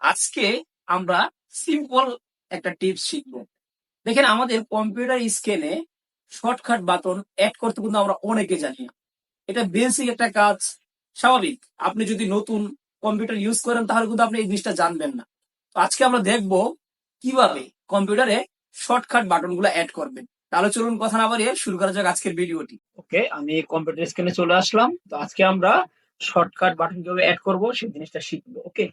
আজকে আমরা সিম্পল একটা টিপস শিখব। দেখেন আমাদের কম্পিউটার স্ক্রিনে শর্টকাট বাটন অ্যাড করতে কিন্তু আমরা অনেকে জানি এটা বেসিক একটা কাজ, স্বাভাবিক। আপনি যদি নতুন কম্পিউটার ইউজ করেন, তাহলে কিন্তু আপনি এই জিনিসটা জানবেন না। তো আজকে আমরা দেখব কীভাবে কম্পিউটারে শর্টকাট বাটনগুলো অ্যাড করবেন। তাহলে চলুন কথা না বাড়িয়ে শুরু করা যাক আজকের ভিডিওটি। ওকে, আমি কম্পিউটার স্ক্রিনে চলে আসলাম। তো আজকে আমরা শর্টকাট বাটন কীভাবে অ্যাড করব, সেই জিনিসটা শিখব, ওকে?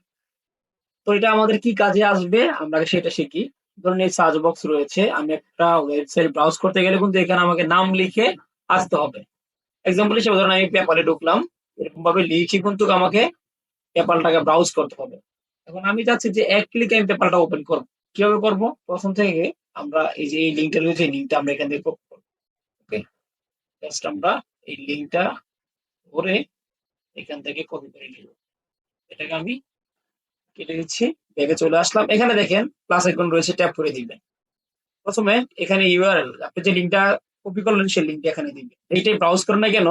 তো এটা আমাদের কি কাজে আসবে? আমরা সেটা শিখি। ধরুন এই সার্চ বক্স রয়েছে, আমি একটা ওয়েবসাইট ব্রাউজ করতে গেলে কিন্তু এখানে আমাকে নাম লিখে আসতে হবে। এক্সাম্পল হিসেবে ধরুন আমি পেপালে ঢুকলাম এরকম ভাবে লিখে কিন্তু আমাকে পেপালটাকে ব্রাউজ করতে হবে। এখন আমি চাচ্ছি যে এক ক্লিকে আমি পেপালটা ওপেন করব। কীভাবে করব? প্রথম থেকে আমরা এই যে এই লিঙ্কটা রয়েছে, এই লিঙ্কটা আমরা এখান থেকে কপি করব। ওকে জাস্ট আমরা এই লিঙ্কটা ধরে এখান থেকে কপি করে নিব। এটাকে আমি কেটে দিচ্ছি ব্যাগে চলে আসলাম। এখানে দেখেন প্লাস আইকন রয়েছে ট্যাপ করে দিবেন। প্রথমে এখানে ইউআরএল আপনি যে লিঙ্কটা কপি করলেন, সেই লিঙ্কটা এখানে দিবেন। এইটাই ব্রাউজ করেন না কেন,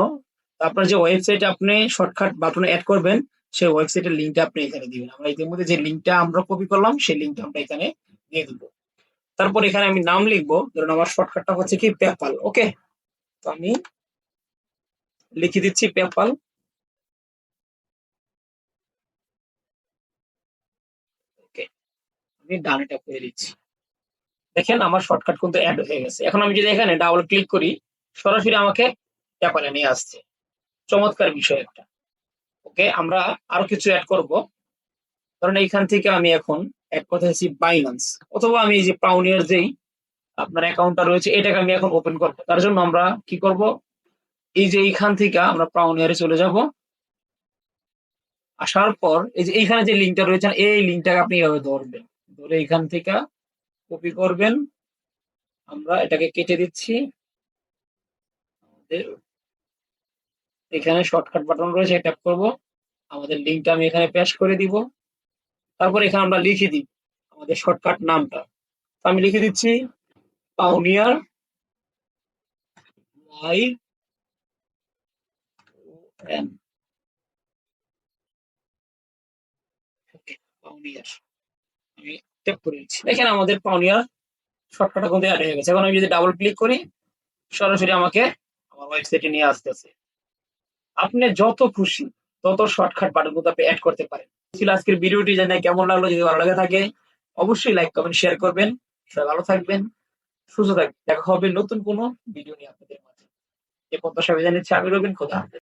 আপনার যে ওয়েবসাইট আপনি শর্টকাট বাটনে অ্যাড করবেন, সেই ওয়েবসাইটের লিঙ্কটা আপনি এখানে দিবেন। আমরা ইতিমধ্যে যে লিঙ্কটা আমরা কপি করলাম, সেই লিঙ্কটা আমরা এখানে দিয়ে দিব। তারপর এখানে আমি নাম লিখব। ধরুন আমার শর্টকাটটা হচ্ছে কি পেপাল ওকে তো আমি লিখে দিচ্ছি পেপাল আমি ডানে ট্যাপ করে দিচ্ছি। দেখেন আমার শর্টকাট কিন্তু অ্যাড হয়ে গেছে। এখন আমি যদি এখানে ডাবল ক্লিক করি, সরাসরি আমাকে পেপালে নিয়ে আসছে। চমৎকার বিষয় একটা। ওকে, আমরা আরও কিছু অ্যাড করব। ধরুন এইখান থেকে আমি এখন অ্যাড করতে চাইছি বাইন্যান্স অথবা আমি এই যে পাউনিয়ার যেই আপনার অ্যাকাউন্টটা রয়েছে, এটাকে আমি এখন ওপেন করব। তার জন্য আমরা কি করব? এই যে এইখান থেকে আমরা পাউনিয়ারে চলে যাব। আসার পর এই যে এইখানে যে লিঙ্কটা রয়েছে, এই লিঙ্কটাকে আপনি এভাবে ধরবেন। ধরে এইখান থেকে কপি করবেন। আমরা এটাকে কেটে দিচ্ছি। এখানে শর্টকাট বাটন রয়েছে ট্যাপ করব। আমাদের লিঙ্কটা আমি এখানে পেশ করে দিব। তারপর এখানে আমরা লিখে দিই আমাদের শর্টকাট নামটা। আমি লিখে দিচ্ছি পাউনিয়ার ওয়াই এন পাউনিয়ার আমি ট্যাপ করে দিচ্ছি এখানে আমাদের পাউনিয়ার শর্টকাটটা কিন্তু অ্যাড হয়ে গেছে। এখন আমি যদি ডাবল ক্লিক করি, সরাসরি আমাকে আমার ওয়েবসাইটে নিয়ে আসতেছে। আপনি যত খুশি তত শর্টকাট বাটন কিন্তু আপনি অ্যাড করতে পারেন। ছিল আজকের ভিডিওটি, জানি কেমন লাগল, যদি ভালো লাগে থাকে, অবশ্যই লাইক কমেন্ট শেয়ার করবেন। সবাই ভালো থাকবেন, সুস্থ থাকবেন। দেখা হবে নতুন কোনো ভিডিও নিয়ে আপনাদের মাঝে। এ প্রত্যাশা জানিয়েছি, আমি রবিন, খোদা।